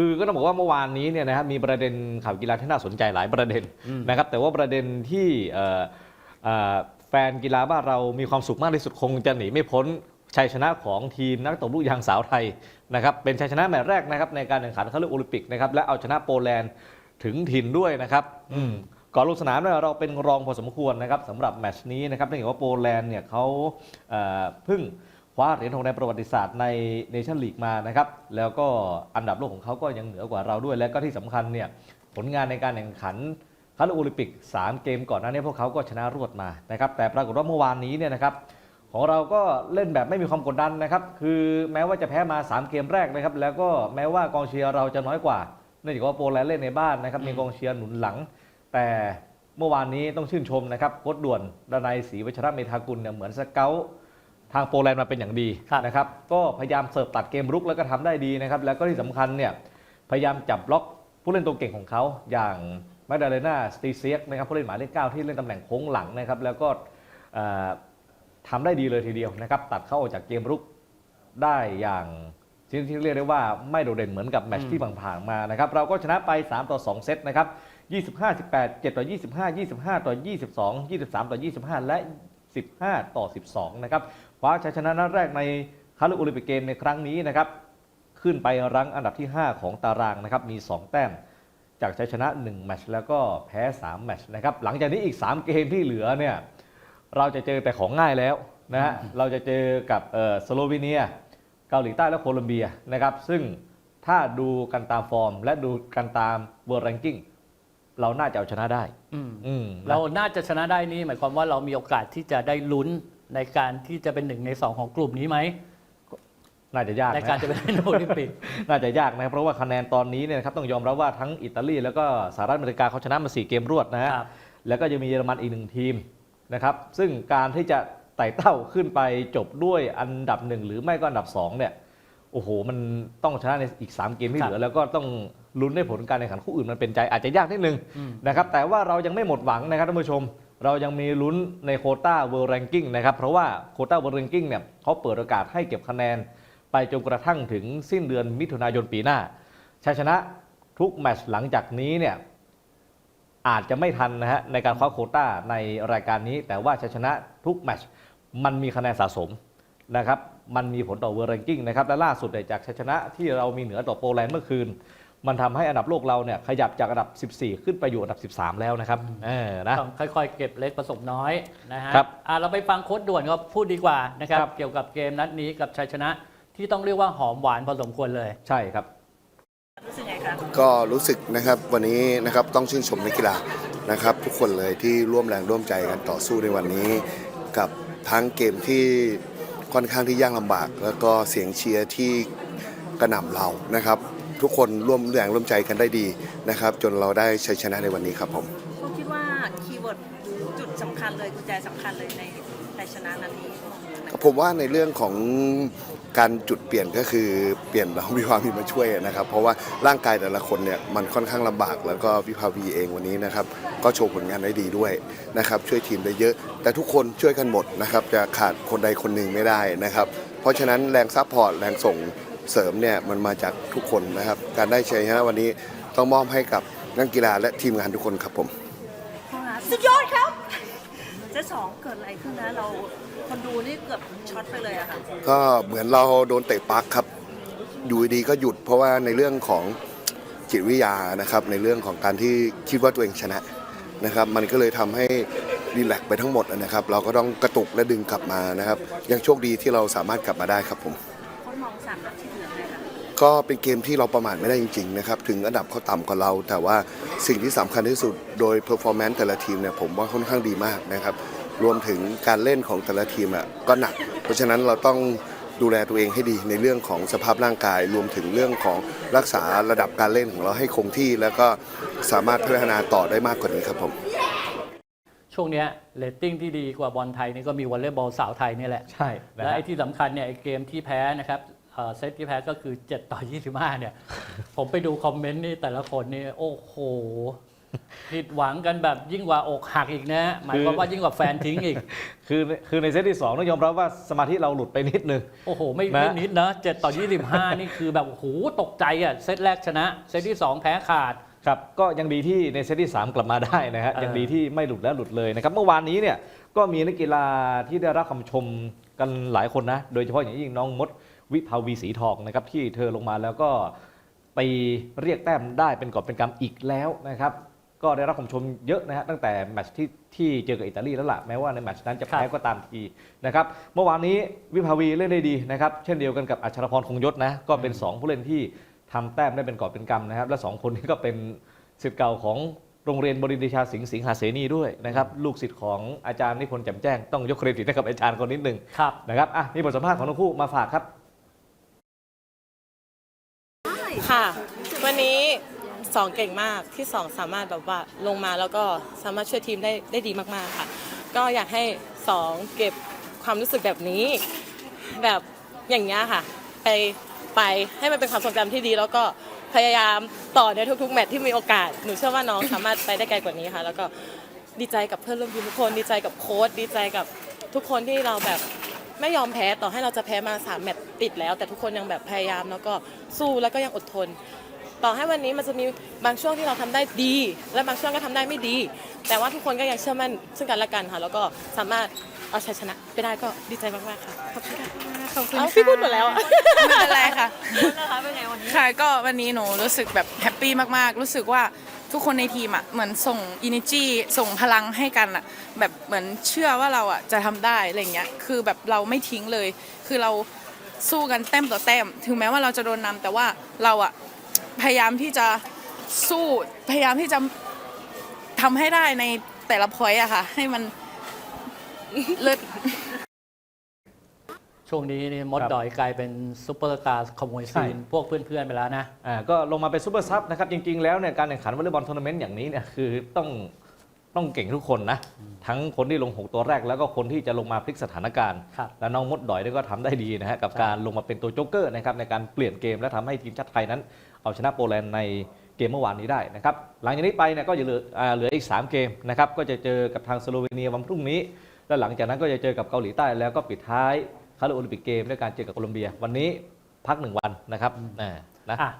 คือก็ต้องบอกว่าเมื่อวานนี้เนี่ยนะครับมีประเด็นข่าวกีฬาที่น่าสนใจหลายประเด็นนะครับแต่ว่าประเด็นที่เอ่อเอ่อแฟนกีฬาบ้านเรามีความสุขมากที่สุดคงจะหนีไม่พ้นชัยชนะของทีมนักตบลูกยางสาวไทยนะครับเป็นชัยชนะแมตช์แรกนะครับในการแข่งขันเข้าเลือกโอลิมปิกนะครับและเอาชนะโปแลนด์ถึงถิ่นด้วยนะครับอืมก่อนลงสนามเนี่ยเราเป็นรองพอสมควรนะครับสำหรับแมตช์นี้นะครับเนื่องจากว่าโปแลนด์เนี่ยเขาเอ่อเพิ่ง คว้าเหรียญทองในประวัติศาสตร์ในเนชั่นลีกมานะครับ แล้วก็อันดับโลกของเขาก็ยังเหนือกว่าเราด้วย และก็ที่สำคัญเนี่ยผลงานในการแข่งขันคัดโอลิมปิก 3 เกมก่อนหน้านี้พวกเขาก็ชนะรวดมานะครับ แต่ปรากฏว่าเมื่อวานนี้เนี่ยนะครับของเราก็เล่นแบบไม่มีความกดดันนะครับ คือแม้ว่าจะแพ้มา 3 เกมแรกนะครับ แล้วก็แม้ว่ากองเชียร์เราจะน้อยกว่าเนื่องจากว่าโปแลนด์เล่นในบ้านนะครับ มีกองเชียร์หนุนหลัง แต่เมื่อวานนี้ต้องชื่นชมนะครับโค้ชด่วนดนัยศรีวัชระเมธากุลเนี่ยเหมือนสเกล ทางโปแลนด์มาเป็นอย่างดีครับนะครับก็พยายามเสิร์ฟตัดเกมรุกแล้วก็ทำได้ดีนะครับแล้วก็ที่สำคัญเนี่ยพยายามจับบล็อกผู้เล่นตัวเก่งของเขาอย่างมาดาเลนาสตีเซียกนะครับผู้เล่นหมายเลขเก้าที่เล่นตำแหน่งโค้งหลังนะครับแล้วก็เอ่อทำได้ดีเลยทีเดียวนะครับตัดเข้าออกจากเกมรุกได้อย่างที่ที่เรียกได้ว่าไม่โดดเด่นเหมือนกับแมตช์ที่ผ่านๆมานะครับเราก็ชนะไป 3 ต่อ 2 เซตนะครับ25 18 7 ต่อ 25 25 ต่อ 22 23 ต่อ 25 และ 15 ต่อ 12 นะครับคว้าชัยชนะนัดแรกในคัดเลือกโอลิมปิกเกมในครั้งนี้นะครับขึ้นไปรั้งอันดับที่ 5 ของตารางนะครับมี 2 แต้ม จากชัยชนะ 1 แมตช์แล้วก็แพ้ 3 แมตช์นะครับหลังจากนี้อีก 3 เกมที่เหลือเนี่ยเราจะเจอแต่ของง่ายแล้วนะฮะเราจะเจอกับเอ่อสโลวีเนีย เกาหลีใต้และโคลอมเบียนะครับซึ่งถ้าดูกันตามฟอร์ม และดูกันตามเวอร์ r ร n กิ้ง เราน่าจะเอาชนะได้อืมอืมนะ เราน่าจะชนะได้นี่หมายความว่าเรามีโอกาสที่จะได้ลุ้นในการที่จะเป็นหนึ่งในสองของกลุ่มนี้ไหมน่าจะยากในนะการจะไปเล่นโอลิมปิก น่าจะยากนะครับเพราะว่าคะแนนตอนนี้เนี่ยนะครับต้องยอมรับว่าทั้งอิตาลีแล้วก็สหรัฐอเมริกาเขาชนะมาสี่เกมรวดนะฮะครับ แล้วก็ยังมีเยอรมันอีกหนึ่งทีมนะครับ ซึ่งการที่จะไต่เต้าขึ้นไปจบด้วยอันดับหนึ่งหรือไม่ก็อันดับสองเนี่ยโอ้โหมันต้องชนะในอีก 3 เกมที่ครับ เหลือ แล้วก็ต้อง ลุ้นให้ผลการแข่งขันคู่อื่นมันเป็นใจอาจจะยากนิดนึงอืมนะครับแต่ว่าเรายังไม่หมดหวังนะครับท่านผู้ชม เรายังมีลุ้นในโควต้าเวิร์ r ร n กิ้งนะครับเพราะว่าโควต้าเวิร์ r ร n กิ้งเนี่ยเขาเปิดโอกาสให้เก็บคะแนน ไปจนกระทั่งถึงสิ้นเดือนมิถุนายนปีหน้าชัยชนะทุกแมตช์หลังจากนี้เนี่ยอาจจะไม่ทันนะฮะในการคว้าโควต้าในรายการนี้ แต่ว่าชัยชนะทุกแมตช์มันมีคะแนนสะสมนะครับมันมีผลต่อเวอร์ r ร n กิ้งนะครับและล่าสุดเนี่ยจากชัยชนะที่เรามีเหนือต่อโปแลนด์เมื่อคืน มันทำให้อันดับโลกเราเนี่ยขยับจากอันดับ 14 ขึ้นไปอยู่อันดับ 13 แล้วนะครับเออนะต้องค่อยๆ เก็บเล็กผสมน้อยนะฮะครับอะเราไปฟังโค้ดด่วนก็พูดดีกว่านะครับครับเกี่ยวกับเกมนัดนี้กับชัยชนะ ที่ต้องเรียกว่าหอมหวานพอสมควรเลยใช่ครับรู้สึกไงคะก็รู้สึกนะครับวันนี้นะครับต้องชื่นชมนักกีฬานะครับ ทุกคนเลยที่ร่วมแรงร่วมใจกันต่อสู้ในวันนี้ กับทั้งเกมที่ค่อนข้างที่ยากลำบาก แล้วก็เสียงเชียร์ที่กระหน่ำเรานะครับ ทุกคนร่วมแรงร่วมใจกันได้ดีนะครับ จนเราได้ชัยชนะในวันนี้ครับผมคุณคิดว่าคีย์เวิร์ดจุดสำคัญเลยกุญแจสำคัญเลยในชัยชนะนัดนี้ผมว่าในเรื่องของการจุดเปลี่ยนก็คือเปลี่ยนเราวิภาวีมาช่วยนะครับ เพราะว่าร่างกายแต่ละคนเนี่ยมันค่อนข้างลำบากแล้วก็วิภาวีเองวันนี้นะครับ ก็โชว์ผลงานได้ดีด้วยนะครับช่วยทีมได้เยอะ แต่ทุกคนช่วยกันหมดนะครับจะขาดคนใดคนหนึ่งไม่ได้นะครับ เพราะฉะนั้นแรงซัพพอร์ตแรงส่ง เสริมเนี่ยมันมาจากทุกคนนะครับ การได้ชัยชนะวันนี้ต้องมอบให้กับนักกีฬาและทีมงานทุกคนครับผมสุดยอดครับเซตสองเกิดอะไรขึ้นนะเราคนดูนี่เกือบช็อตไปเลยอะค่ะก็เหมือนเราโดนเตะปลักครับ อยู่ดีๆก็หยุดเพราะว่าในเรื่องของจิตวิทยานะครับ ในเรื่องของการที่คิดว่าตัวเองชนะนะครับ มันก็เลยทำให้รีแลกซ์ไปทั้งหมดนะครับ เราก็ต้องกระตุกและดึงกลับมานะครับ ยังโชคดีที่เราสามารถกลับมาได้ครับผมคนมองสามนัดที่เหลือไงคะ ก็เป็นเกมที่เราประมาทไม่ได้จริงๆนะครับถึงอันดับเขาต่ำกว่าเรา แต่ว่าสิ่งที่สำคัญที่สุดโดยเพอร์ฟอร์แมนซ์แต่ละทีมเนี่ยผมว่าค่อนข้างดีมากนะครับรวมถึงการเล่นของแต่ละทีมอะก็หนัก เพราะฉะนั้นเราต้องดูแลตัวเองให้ดีในเรื่องของสภาพร่างกาย รวมถึงเรื่องของรักษาระดับการเล่นของเราให้คงที่ แล้วก็สามารถพัฒนาต่อได้มากกว่านี้ครับผมช่วงเนี้ยเรตติ้งที่ดีกว่าบอลไทยนี่ก็มีวอลเลย์บอลสาวไทยนี่แหละ ใช่นะและฮะไอ้ที่สำคัญเนี่ยไอ้เกมที่แพ้นะครับ เอ่อเซตที่แพ้ก็คือ 7 ต่อ 25 เนี่ย ผมไปดูคอมเมนต์นี่แต่ละคนนี่โอ้โห ผิดหวังกันแบบยิ่งกว่าอกหักอีกนะ หมายความว่ายิ่งกว่าแฟนทิ้งอีก คือคือในเซตที่2ต้องยอมรับว่าสมาธิเราหลุดไปนิดนึง โอ้โห ไม่นะไม่นิดนะ7ต่อ 25 นี่คือแบบโอ้โหตกใจอะเซตแรกชนะ เซตที่ 2 แพ้ขาดครับก็ยังดีที่ในเซตที่ 3 กลับมาได้นะฮะเออยังดีที่ไม่หลุดและหลุดเลยนะครับเมื่อวานนี้เนี่ยก็มีนักกีฬาที่ได้รับคำชมกันหลายคนนะ โดยเฉพาะอย่างยิ่งน้องมด วิภาวีสีทองนะครับที่เธอลงมาแล้วก็ตีเรียกแต้มได้เป็นกอบเป็นกำอีกแล้วนะครับ ก็ได้รับคำชมเยอะนะฮะตั้งแต่แมตช์ที่ที่เจอกับอิตาลีแล้วล่ะแม้ว่าในแมตช์นั้นจะแพ้ครับก็ตามทีนะครับเมื่อวานนี้วิภาวีเล่นได้ดีนะครับเช่นเดียวกันกับอัชรพรคงยศนะก็เป็นสองผู้เล่นที่ทำแต้มได้เป็นกอบเป็นกำนะครับและสองคนนี้ก็เป็นสิทธิ์เก่าของโรงเรียนบรินทร์เดชาสิงห์สิงหาเสนีด้วยนะครับลูกศิษย์ของอาจารย์นิพนธ์แจ่มแจ้งต้องยกเครดิตให้กับอาจารย์คนนิดหนึ่งครับนะครับอะมีบทสัมภาษณ์ของทั้งคู่มาฝากครับ ค่ะ วันนี้สองเก่งมากที่สองสามารถแบบว่าลงมาแล้วก็สามารถช่วยทีมได้ได้ดีมากๆค่ะ ก็อยากให้สองเก็บความรู้สึกแบบนี้ แบบอย่างเงี้ยค่ะ ไปไปให้มันเป็นความทรงจำที่ดี แล้วก็พยายามต่อในทุกๆ แมตช์ที่มีโอกาส หนูเชื่อว่าน้องสามารถไปได้ไกลกว่านี้ค่ะ แล้วก็ดีใจกับเพื่อนร่วมทีมทุกคนดีใจกับโค้ชดีใจกับทุกคนที่เราแบบไม่ยอมแพ้ต่อให้เราจะแพ้มาสามแมตช์ ติดแล้ว แต่ทุกคนยังแบบพยายามแล้วก็สู้แล้วก็ยังอดทน ต่อให้วันนี้มันจะมีบางช่วงที่เราทำได้ดี และบางช่วงก็ทำได้ไม่ดี แต่ว่าทุกคนก็ยังเชื่อมั่นซึ่งกันและกันค่ะ แล้วก็สามารถเอาชัยชนะไปได้ก็ดีใจมากๆค่ะขอบคุณค่ะขอบคุณเอาค่ะพี่พูดหมดแล้วอะไม่เป็นไรค่ะนะคะเป็นไงวันนี้ค่ะก็วันนี้หนูรู้สึกแบบแฮปปี้มากๆ รู้สึกว่าทุกคนในทีมอะเหมือนส่งอิน e จีส่งพลังให้กันอะแบบเหมือนเชื่อว่าเราอะจะทำได้อะไรเงี้ยคือแบบเราไม่ทิ้งเลย คือเรา สู้กันแต้มต่อแต้ม ถึงแม้ว่าเราจะโดนนำแต่ว่าเราอะพยายามที่จะสู้พยายามที่จะทำให้ได้ในแต่ละพอยต์อะค่ะ ให้มันเลิศช่วงนี้นี่มดครับดอยกลายเป็นซุปเปอร์สตาร์ขโมยใช่ซีนพวกเพื่อนๆไปแล้วนะอ่าก็ลงมาเป็นซูเปอร์ซับนะครับ จริงๆแล้วเนี่ยการแข่งขันวอลเลย์บอลทัวร์นาเมนต์อย่างนี้เนี่ยคือต้อง ต้องเก่งทุกคนนะ ทั้งคนที่ลง 6 ตัวแรก แล้วก็คนที่จะลงมาพลิกสถานการณ์ ครับ และน้องมดดอยเนี่ยก็ทำได้ดีนะฮะกับการลงมาเป็นตัวโจ๊กเกอร์นะครับในการเปลี่ยนเกมและทำให้ทีมชาติไทยนั้น เอาชนะโปแลนด์ในเกมเมื่อวานนี้ได้นะครับหลังจากนี้ไปเนี่ยก็จะเหลืออ่าเหลืออีก 3 เกมนะครับก็จะเจอกับทางสโลวีเนียวันพรุ่งนี้ และหลังจากนั้นก็จะเจอกับเกาหลีใต้แล้วก็ปิดท้ายคาร์โอลิมปิกเกมด้วยการเจอกับโคลอมเบีย วันนี้พักหนึ่งวันนะครับอ่านะ อะ